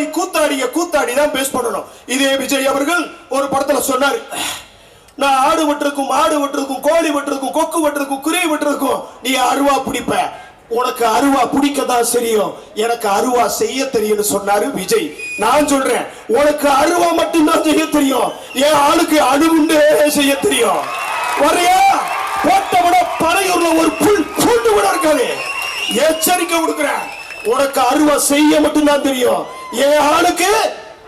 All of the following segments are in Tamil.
மாதிரி கூத்தாடிய கூத்தாடி தான் பேஸ் பண்ணணும். இதே விஜய் அவர்கள் ஒரு படத்துல சொன்னாரு நான் ஆடு வெட்டிருக்கும் மாடு வெட்டிருக்கும் கோழி வெட்டிருக்கும் கொக்கு வெட்டிருக்கும் குருவி வெட்டிருக்கும். நீ அருவா பிடிப்ப. உனக்கு அருவா பிடிக்க தான் தெரியும். எனக்கு அருவா செய்ய தெரியும்னு சொன்னாரு விஜய். நான் சொல்றேன் உனக்கு அருவா மட்டும்தான் செய்ய தெரியும். என் ஆளுக்கு அணுகுண்டே செய்ய தெரியும். வரையா போட்ட விட பனையூர்ல ஒரு புல் பூண்டு விட இருக்காது. எச்சரிக்கை கொடுக்குறேன் உனக்கு அருவா செய்ய மட்டும்தான் தெரியும். என் ஆளுக்கு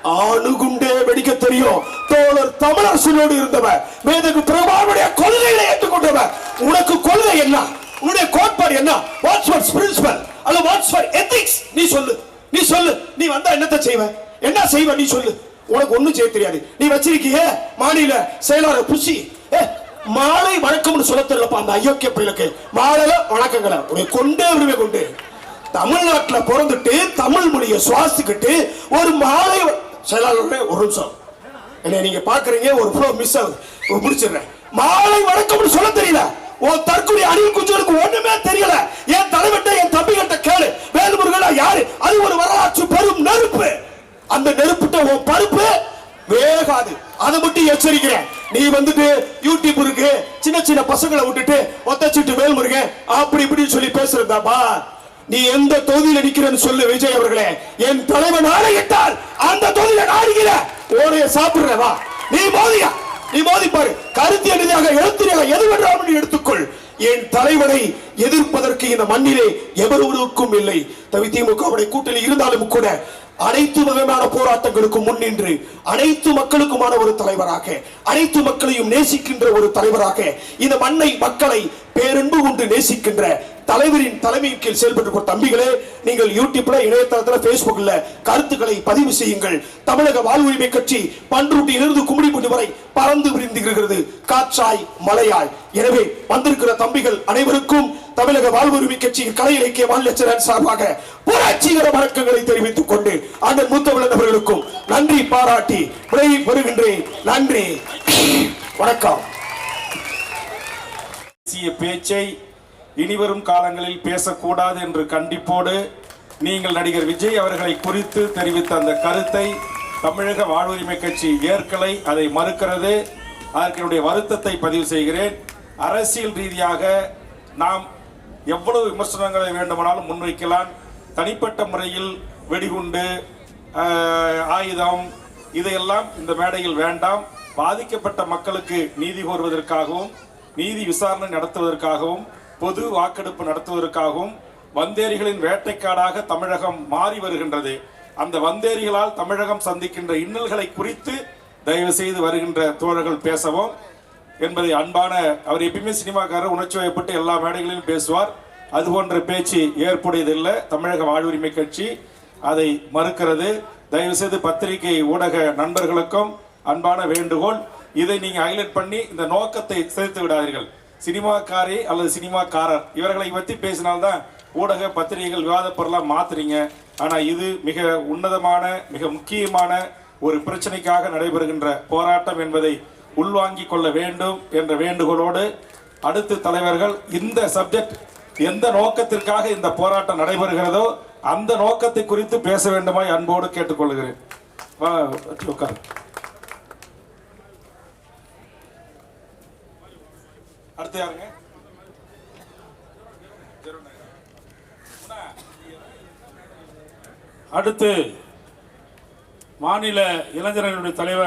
அணுகுண்டே வெடிக்க தெரியும். தோழர் தமிழரசனோடு இருந்தவர் மேதகு பிரபாவுடைய கொள்கைகளை ஏற்றுக்கொண்டவர். உனக்கு கொள்கை என்ன? உன்னுடைய கோட்பாடு என்ன? வாட்ஸ் ஃபார் பிரின்சிபல் அல்ல வாட்ஸ் ஃபார் எத்திக்ஸ் நீ சொல்லு. நீ சொல்லு. நீ வந்தா என்னத்த செய்வ? என்ன செய்வ? நீ சொல்லு. உனக்கு ஒண்ணும் செய்ய தெரியாது. நீ வச்சிருக்கிய மாநில செயலாளர் புஷி ஏ, மாலை வணக்கம்னு சொல்ல தெரியலப்பா அந்த அயோக்கிய பிள்ளைக்கு மாலையில வணக்கங்களை. உன்னை கொண்டே விடுவே கொண்டு. தமிழ்நாட்டுல பிறந்துட்டு தமிழ் மொழியை சுவாசிக்கிட்டு ஒரு மாலை செயலாளர் ஒரு நிமிஷம். என்ன நீங்க பாக்குறீங்க ஒரு ஃபுளோ மிஸ் ஆகுது. முடிச்சிடுறேன். மாலை வணக்கம்னு சொல்ல தெரியல. உன் தற்கொலை அணில் குஞ்சுகளுக்கு ஒண்ணுமே தெரியல. என் தலைவட்ட என் தம்பிகிட்ட கேளு. வேலுமுருகனா யாரு? அது ஒரு வரலாற்று பெரும் நெருப்பு. அந்த நெருப்புட்ட உன் பருப்பு வேகாது. அதை மட்டும் எச்சரிக்கிறேன். நீ வந்துட்டு யூடியூப் இருக்கு. சின்ன சின்ன பசங்களை விட்டுட்டு ஒத்தச்சிட்டு வேல்முருகன் அப்படி இப்படின்னு சொல்லி பேசுறதாப்பா நீ எந்த தொகுதியில நிக்கிறன்னு சொல்லு விஜய் அவர்களே. என் தலைவன் ஆணையிட்டால் அந்த தொகுதியில நாடுகிற ஓடைய சாப்பிடுற வா. நீ மோதியா? நீ மோதி பாரு. கருத்து ரீதியாக எழுத்திரியாக எது வேண்டாம் எடுத்துக்கொள். என் தலைவனை எதிர்ப்பதற்கு இந்த மண்ணிலே எவருவருக்கும் இல்லை. தவி திமுக கூட்டணி இருந்தாலும் கூட அனைத்து வகையான போராட்டங்களுக்கு முன்னின்று அனைத்து மக்களுக்குமான ஒரு தலைவராக அனைத்து மக்களையும் நேசிக்கின்ற ஒரு தலைவராக இந்த மண்ணை மக்களை பேரன்பு கொண்டு நேசிக்கின்ற தலைவரின் தலைமையின் கீழ் செயல்பட்டு தம்பிகளே நீங்கள் யூடியூப்ல இணையதளத்துல பேஸ்புக்ல கருத்துக்களை பதிவு செய்யுங்கள். தமிழக வாழ்வுரிமை கட்சி பன்ருட்டியிலிருந்து கும்மிடிப்பட்டி வரை பறந்து விரிந்துகிறது காற்றாய் மலையாய். எனவே வந்திருக்கிற தம்பிகள் அனைவருக்கும் தமிழக வாழ்வுரிமை கட்சியின் கலை இலக்கிய மாநிலச்சரன் சார்பாக புரட்சிகர வணக்கங்களை தெரிவித்துக் கொண்டு அண்ணன் மூத்தமிழன் அவர்களுக்கும் நன்றி பாராட்டி விடையை பெறுகின்றேன். நன்றி. வணக்கம். பேச்சை இனிவரும் காலங்களில் பேசக்கூடாது என்று கண்டிப்போடு நீங்கள் நடிகர் விஜய் அவர்களை குறித்து தெரிவித்த அந்த கருத்தை தமிழக வாழ்வுரிமை கட்சி ஏற்கலை அதை மறுக்கிறது. அதற்கு வருத்தத்தை பதிவு செய்கிறேன். அரசியல் ரீதியாக நாம் எவ்வளவு விமர்சனங்களை வேண்டுமானாலும் முன்வைக்கலாம். தனிப்பட்ட முறையில் வெடிகுண்டு ஆயுதம் இதையெல்லாம் இந்த மேடையில் வேண்டாம். பாதிக்கப்பட்ட மக்களுக்கு நீதி கோருவதற்காகவும் நீதி விசாரணை நடத்துவதற்காகவும் பொது வாக்கெடுப்பு நடத்துவதற்காகவும் வந்தேரிகளின் வேட்டைக்காடாக தமிழகம் மாறி வருகின்றது. அந்த வந்தேரிகளால் தமிழகம் சந்திக்கின்ற இன்னல்களை குறித்து தயவு செய்து வருகின்ற தோழர்கள் பேசவும். என்பதை அன்பான அவர் எப்பயுமே சினிமாக்காரர் உணர்ச்சி வயப்பட்டு எல்லா மேடைகளிலும் பேசுவார். அது போன்ற பேச்சு ஏற்புடையதில்லை. தமிழக வாழ்வுரிமை கட்சி அதை மறுக்கிறது. தயவு செய்து பத்திரிகை ஊடக நண்பர்களுக்கும் அன்பான வேண்டுகோள். இதை நீங்கள் ஹைலைட் பண்ணி இந்த நோக்கத்தை சேர்த்து விடாதீர்கள். சினிமாக்காரி அல்லது சினிமாக்காரர் இவர்களை பற்றி பேசினால்தான் ஊடக பத்திரிகைகள் விவாதப்பொருளாக மாத்துறீங்க. ஆனால் இது மிக உன்னதமான மிக முக்கியமான ஒரு பிரச்சனைக்காக நடைபெறுகின்ற போராட்டம் என்பதை உள்வாங்கிக் கொள்ள வேண்டும் என்ற வேண்டுகோளோடு அடுத்து தலைவர்கள் இந்த சப்ஜெக்ட் எந்த நோக்கத்திற்காக இந்த போராட்டம் நடைபெறுகிறதோ அந்த நோக்கத்தை குறித்து பேச வேண்டுமாய் அன்போடு கேட்டுக்கொள்கிறேன் வா, உட்காரு. அடுத்து யாருங்க? அடுத்து மாநில இளைஞர்களுடைய தலைவர்